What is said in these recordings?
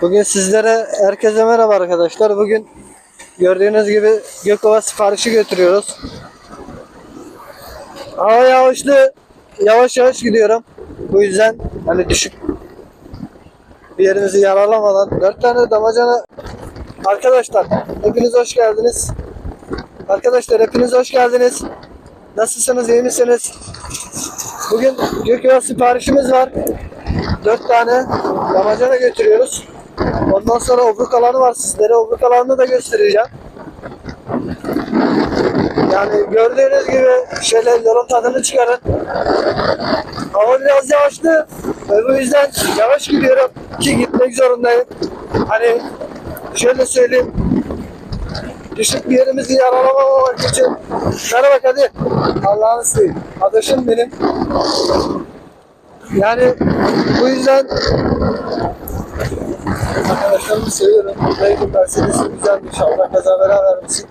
Bugün sizlere herkese merhaba arkadaşlar. Bugün gördüğünüz gibi Gökova siparişi götürüyoruz. Hava yağışlı yavaş yavaş gidiyorum. Bu yüzden hani düşük bir yerimizi yaralamadan dört tane damacana arkadaşlar hepiniz hoş geldiniz. Arkadaşlar hepiniz hoş geldiniz. Nasılsınız iyi misiniz? Bugün Gökova siparişimiz var. Dört tane damacana götürüyoruz. Ondan sonra obruk alanı var. Sizlere obruk alanını da göstereceğim. Yani gördüğünüz gibi şöyle yolun tadını çıkarın. Hava biraz yavaşlı. Ve bu yüzden yavaş gidiyorum ki gitmek zorundayım. Hani şöyle söyleyeyim. Düşük bir yerimizi yaralamamak için. Merhaba Kadir. Allah'ını seveyim. Adaşım benim. Yani bu yüzden arkadaşlarımı seviyorum. Buradayım Mercedes'in güzelmiş. Allah kaza bela vermesin.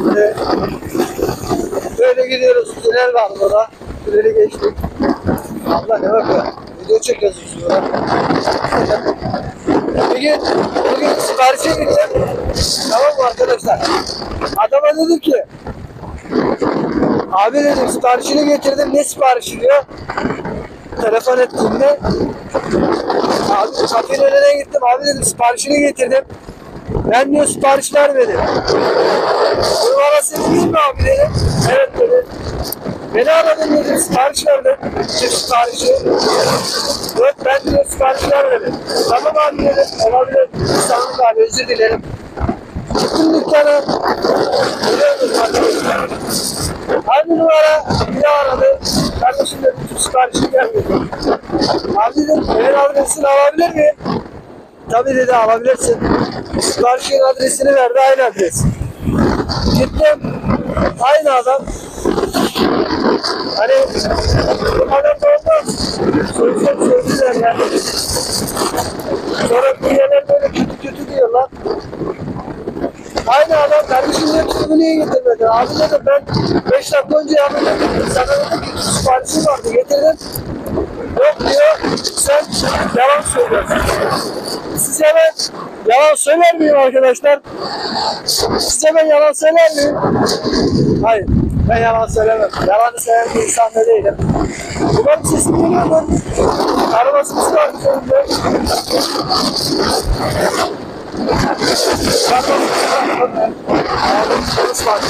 Ve böyle gidiyoruz. Tünel var burada. Tüneli geçtik. Allah ne bakıyor. Video çekiyoruz burada. Bugün, bugün siparişe gideceğim. Tamam mı arkadaşlar? Adama dedim ki Abi dedim siparişini getirdim ne siparişi diyor. Telefon ettiğimde abi kafenin önüne gittim abi dedim siparişini getirdim. Ben diyor sipariş vermedim. Numarası değil mi abi dedim. Evet dedi. Beni aradın dedim sipariş verdim. İşte siparişi. Yok ben diyor sipariş vermedim. Tamam abi dedim. Olabilir. İnsanlık abi özür dilerim. Biliyorsunuz arkadaşlar. Aynı numara bir aradı. Kardeşim de bütün siparişi gelmedi. Abi dedim evin adresini alabilir miyim? Tabii dedi alabilirsin. Siparişin adresini verdi aynı adres. Gittim. Aynı adam. Hani bu adam da olmaz. Söylesem söylediler yani. Sonra bu yerler böyle kötü kötü diyorlar. Aynı adam kardeşim diyor tutumu niye getirmedi? Abi dedim ben 5 dakika önce yardım ettim. Sana dedim ki siparişim vardı getirdim. Yok diyor sen yalan söylüyorsun. Size ben yalan söyler miyim arkadaşlar? Size ben yalan söyler miyim? Hayır. Ben yalan söylemem. Yalanı seven bir insan da değilim. Umarım sesim geliyordur. Arabasımız var.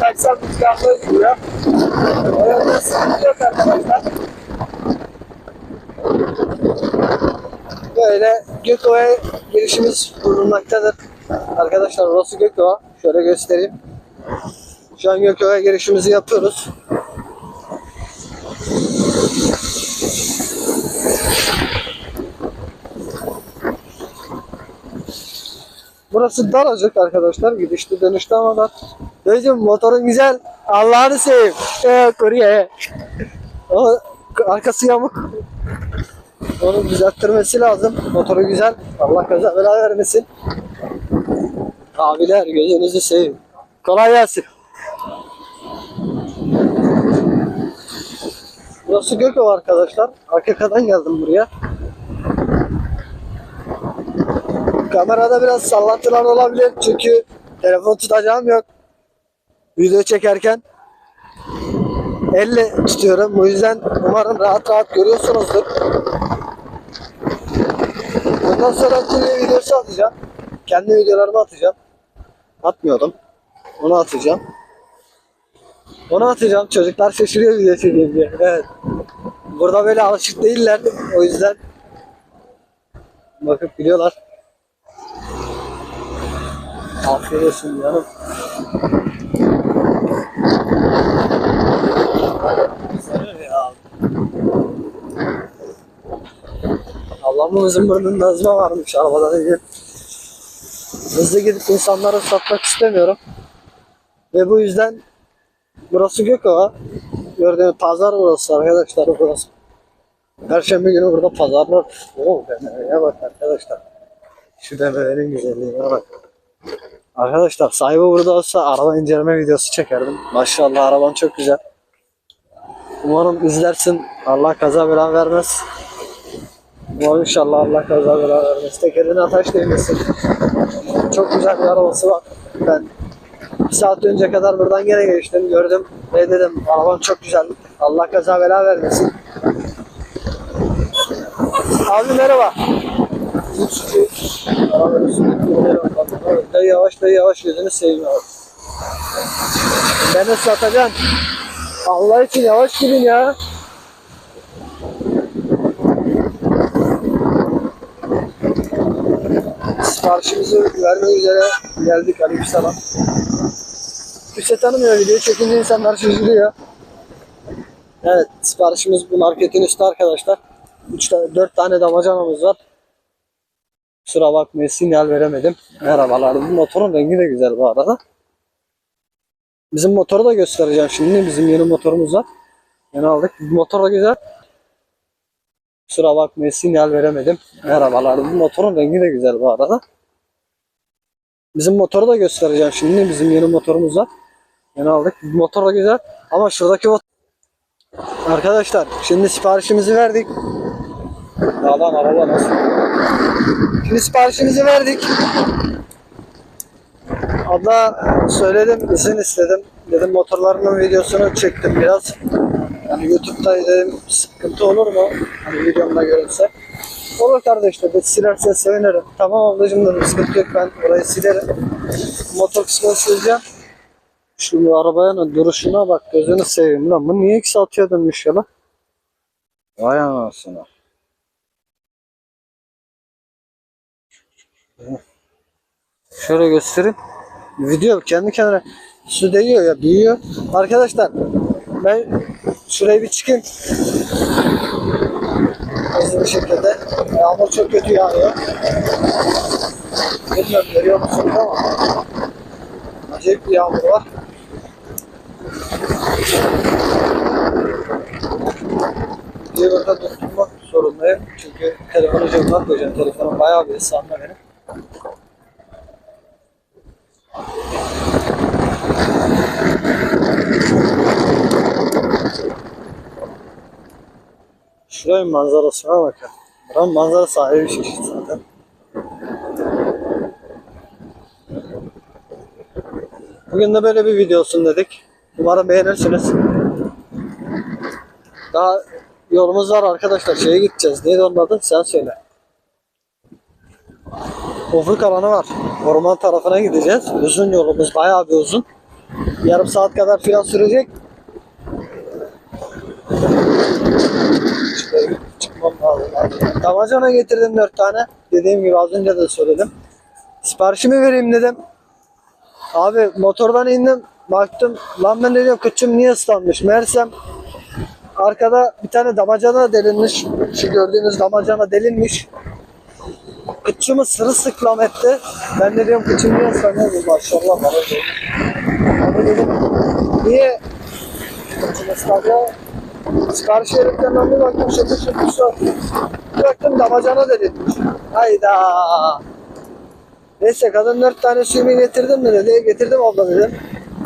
Kaçsam rüzgarlı gidiyor. Öyle sıkıntı yok arkadaşlar. Böyle Gökova'ya girişimiz bulunmaktadır. Arkadaşlar burası Gökova. Şöyle göstereyim. Şu an Gökova'ya girişimizi yapıyoruz. Burası daracık arkadaşlar. Gidişli dönüşlü ama dar. Dayıcım motorun güzel. Allah'ını seveyim. Ee, kurye. Arkası yamuk. Onu düzelttirmesi lazım. Motoru güzel. Allah kaza bela vermesin. Abiler gözünüzü seveyim. Kolay gelsin. Burası Gökova arkadaşlar. AKK'dan geldim buraya. Kamerada biraz sallantılar olabilir çünkü telefon tutacağım yok. Video çekerken elle tutuyorum. Bu yüzden umarım rahat rahat görüyorsunuzdur. Bundan sonra kurye videosu atacağım. Kendi videolarımı atacağım. Atmıyordum. Onu atacağım. Onu atacağım. Çocuklar şaşırıyor video çekeyim diye. Evet. Burada böyle alışık değiller. O yüzden bakıp biliyorlar. Afiyet olsun. Ya. Allah'ımızın burnunda azma varmış arabadan iyi. Hızlı gidip insanları satmak istemiyorum. Ve bu yüzden burası Gökova. Gördüğünüz pazar burası arkadaşlar burası. Perşembe günü burada pazar var. Oo DMV'ye bak arkadaşlar. Şu DMV'nin güzelliğine bak. Arkadaşlar sahibi burada olsa araba inceleme videosu çekerdim. Maşallah araban çok güzel. Umarım izlersin Allah kaza bela vermez. Ama inşallah Allah kaza bela vermez. Tekerine taş değmesin. Çok güzel bir arabası var. Ben bir saat önce kadar buradan gene geçtim. Gördüm ve dedim araban çok güzel. Allah kaza bela vermesin. Abi merhaba. Dayı yavaş dayı yavaş gözünü abi. Beni satacaksın. Allah için yavaş gidin ya. Siparişimizi vermek üzere geldik Aleykümselam. Kimse tanımıyor videoyu çekince insanlar şaşırıyor. Evet siparişimiz bu marketin üstü arkadaşlar. 3 tane 4 tane damacanamız var. Kusura bakmayın sinyal veremedim. Merhabalar. Bu motorun rengi de güzel bu arada. Bizim motoru da göstereceğim şimdi. Bizim yeni motorumuz var. Yeni aldık. Motor da güzel. Kusura bakmayın sinyal veremedim. Merhabalar. Bu motorun rengi de güzel bu arada. Bizim motoru da göstereceğim şimdi. Bizim yeni motorumuz var. Yeni aldık. Motor da güzel. Ama şuradaki o Arkadaşlar şimdi siparişimizi verdik. Ya lan araba nasıl? Şimdi siparişimizi verdik. Abla söyledim, izin istedim. Dedim motorlarının videosunu çektim biraz. Yani YouTube'da dedim sıkıntı olur mu? Hani videomda görünse. Olur kardeş dedi, silerse sevinirim. Tamam ablacığım dedim, sıkıntı yok ben orayı silerim. Motor kısmını sileceğim. Şu arabanın duruşuna bak, gözünü seveyim lan. Bu niye ikisi atıyor dönmüş ya lan? Vay anasını. Şöyle göstereyim. Video kendi kendine su değiyor ya büyüyor. Arkadaşlar ben şuraya bir çıkayım. Hızlı bir şekilde. Yağmur çok kötü yağıyor. Bilmiyorum görüyor musunuz ama acayip bir yağmur var. Bir burada durdurmak zorundayım. Çünkü telefonu cebime koyacağım. Telefonum bayağı bir ıslanma benim. Şuranın manzarasına bakın. Buranın manzarası ayrı bir şey zaten. Bugün de böyle bir video olsun dedik. Umarım beğenirsiniz. Daha yolumuz var arkadaşlar. Şeye gideceğiz. Neydi onun adı? Sen söyle. Ufuk alanı var. Orman tarafına gideceğiz. Uzun yolumuz. Bayağı bir uzun. Yarım saat kadar filan sürecek. Çıkmam lazım. Damacana getirdim dört tane. Dediğim gibi az önce de söyledim. Siparişimi vereyim dedim. Abi motordan indim. Baktım lan ben dedim kıçım niye ıslanmış. Meğersem arkada bir tane damacana delinmiş. Şu gördüğünüz damacana delinmiş. Kıçımı sırılsıklam etti. Ben de diyorum kıçım niye ıslanıyor maşallah bana diyor. Abi dedim niye kıçım ıslanıyor? Ben bir baktım şakır şakır su atıyor. Baktım damacana delinmiş. Hayda. Neyse kadın dört tane suyumu getirdim mi dedi. Getirdim abla dedim.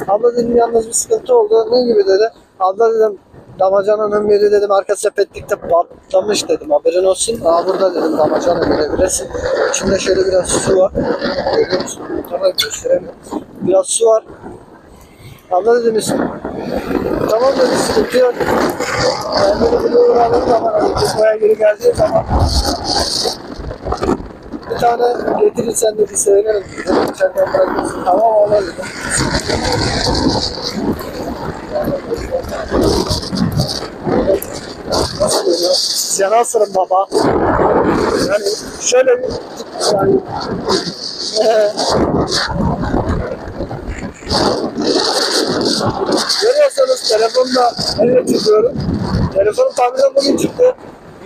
Abla dedim yalnız bir sıkıntı oldu. Ne gibi dedi. Abla dedim damacananın biri dedim arka sepetlikte patlamış dedim. Haberin olsun. Aa burada dedim damacana görebilirsin. İçinde şöyle biraz su var. Görüyor musun? Tamam gösteremiyorum. Biraz su var. Abla dedim Tamam dedi sıkıntı yok. Ben böyle bir doğru alırım zaman Buraya geri geldiği zaman bir tane getirirsen dedi sevinirim. Dedim içeriden bırakırsın. Tamam oğlum dedim. Nasıl geliyor? Siz yana asırım baba. Yani şöyle bir yani, Görüyorsanız telefonla elle çekiyorum. Telefonun kamerası bugün çıktı.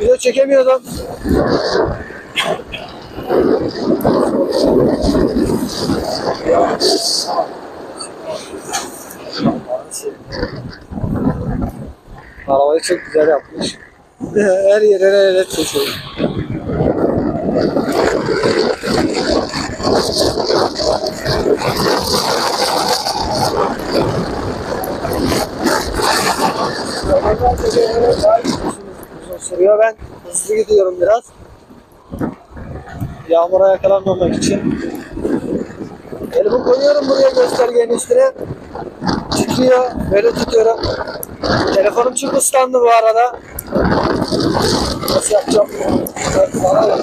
Video çekemiyordum. Arabayı çok güzel yapmış. Her yere el çekiyor. Uzun sürüyor. Ben hızlı gidiyorum biraz. Yağmura yakalanmamak için. Elimi koyuyorum buraya göstergenin üstüne. Titriyor. Böyle tutuyorum. Telefonum çok ıslandı bu arada. Nasıl yapacağım? Evet, bana bak.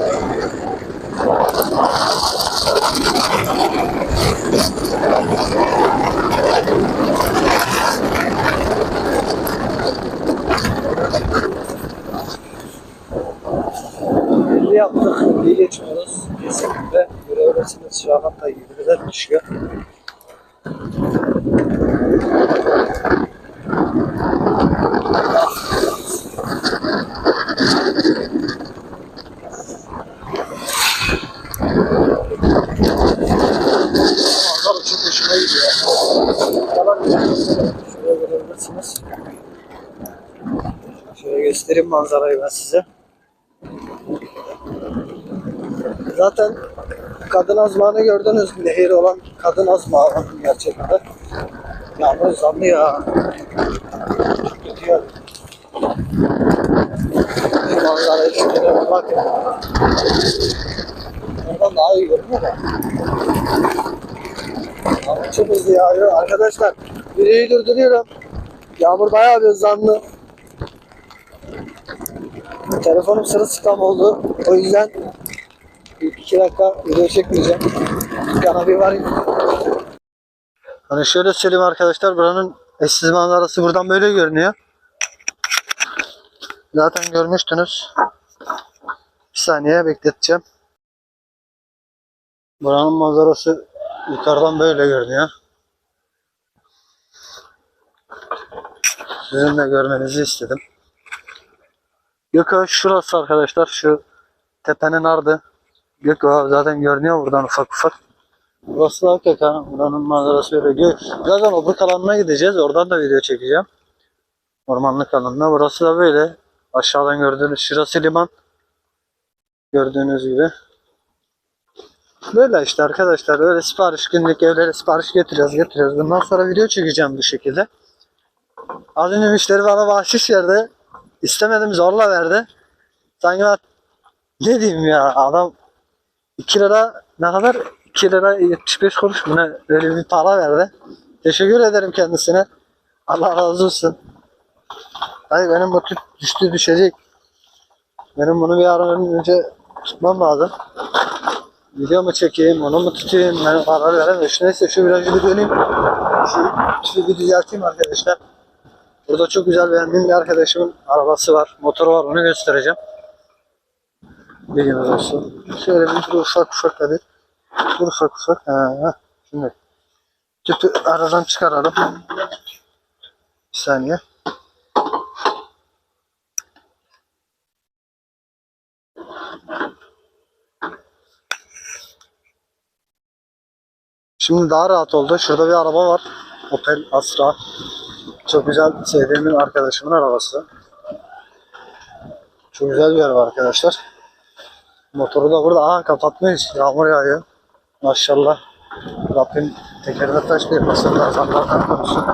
Belli yaptık. İyi geçmiyoruz. Kesinlikle görebilirsiniz. Şu an hatta 20'den düşüyor. Manzara çok hoşuma gidiyor. Yalan. Şuraya görebilirsiniz. Şöyle göstereyim manzarayı ben size. Zaten kadın azmağını gördünüz. Nehir olan kadın azmağı gerçekten. Yağmur kötü ya. Şu manzarayı şöyle bir bak. Oradan daha iyi görünüyor da. Yağmur çok hızlı yağıyor. Arkadaşlar videoyu durduruyorum. Yağmur bayağı bir hızlandı. Telefonum sırılsıklam oldu. O yüzden iki dakika video çekmeyeceğim. Dükkana bir varayım. Hani şöyle söyleyeyim arkadaşlar buranın eşsiz manzarası buradan böyle görünüyor. Zaten görmüştünüz. Bir saniye bekleteceğim. Buranın manzarası yukarıdan böyle görünüyor. Sizin de görmenizi istedim. Gökö şurası arkadaşlar. Şu tepenin ardı. Gökö zaten görünüyor buradan ufak ufak. Burası da Gökö. Buranın manzarası böyle. Gö Birazdan obur alanına gideceğiz. Oradan da video çekeceğim. Ormanlık alanına. Burası da böyle. Aşağıdan gördüğünüz şurası liman. Gördüğünüz gibi. Böyle işte arkadaşlar. Öyle sipariş günlük evlere sipariş getiriyoruz getiriyoruz. Bundan sonra video çekeceğim bu şekilde. Az önce müşteri bana bahşiş verdi. İstemedim zorla verdi. Sanki ben ne diyeyim ya adam 2 lira ne kadar 2 lira 75 kuruş mu ne öyle bir para verdi. Teşekkür ederim kendisine. Allah razı olsun. Hayır benim bu tüp düştü düşecek. Benim bunu bir ara önce tutmam lazım. Video mu çekeyim, onu mu tutayım, ben karar veremiyorum. Neyse şu virajı bir döneyim. Şu tüpü bir düzelteyim arkadaşlar. Burada çok güzel beğendiğim bir arkadaşımın arabası var, motoru var, onu göstereceğim. Bilginiz olsun. Şöyle bir dur ufak ufak hadi. Dur ufak ufak. Ha, ha. Şimdi tüpü aradan çıkaralım. Bir saniye. Şimdi daha rahat oldu. Şurada bir araba var. Opel Astra. Çok güzel sevdiğimin arkadaşımın arabası. Çok güzel bir araba arkadaşlar. Motoru da burada. Aha kapatmış. Yağmur yağıyor. Maşallah. Rabbim tekerine taş değmesin. Kazanlardan korusun.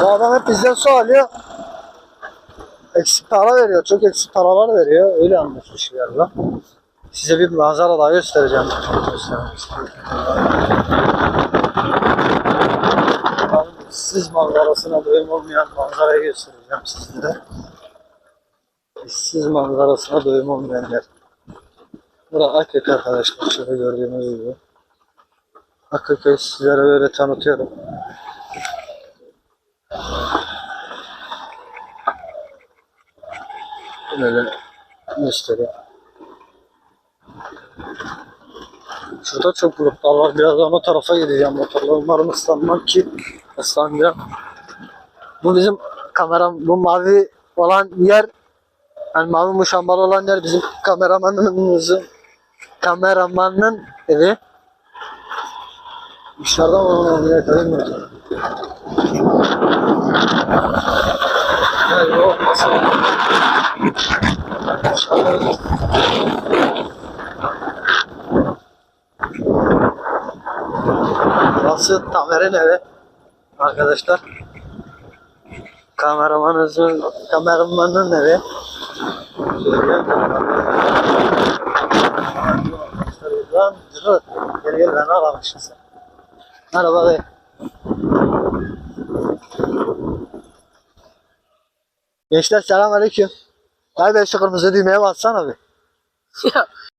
Bu adam hep bizden su alıyor. Eksik para veriyor. Çok eksik paralar veriyor. Öyle anlaşmış galiba. Size bir manzara daha göstereceğim. Göstermek. İşsiz manzarasına doyum olmayan manzarayı göstereceğim sizlere. İşsiz manzarasına doyum olmayan yer. Burası Akköy arkadaşlar. Şöyle gördüğünüz gibi. Akköy sizlere böyle tanıtıyorum. Böyle göstereyim. Şurada çok gruplar var. Birazdan o tarafa gideceğim. Motorla umarım ıslanmam ki ıslanacağım. Bu bizim kameram, bu mavi olan yer yani mavi muşambalı olan yer bizim kameramanımızın kameramanın evi. Dışarıdan onu yakalayayım mı? Yani o Burası Tamer'in evi. Arkadaşlar. Kameramanımızın, kameramanın evi. Lan dur. Gel gel ben aramışım sen. Merhaba dayı. Gençler selamünaleyküm. Be şu kırmızı düğmeye bassana bir.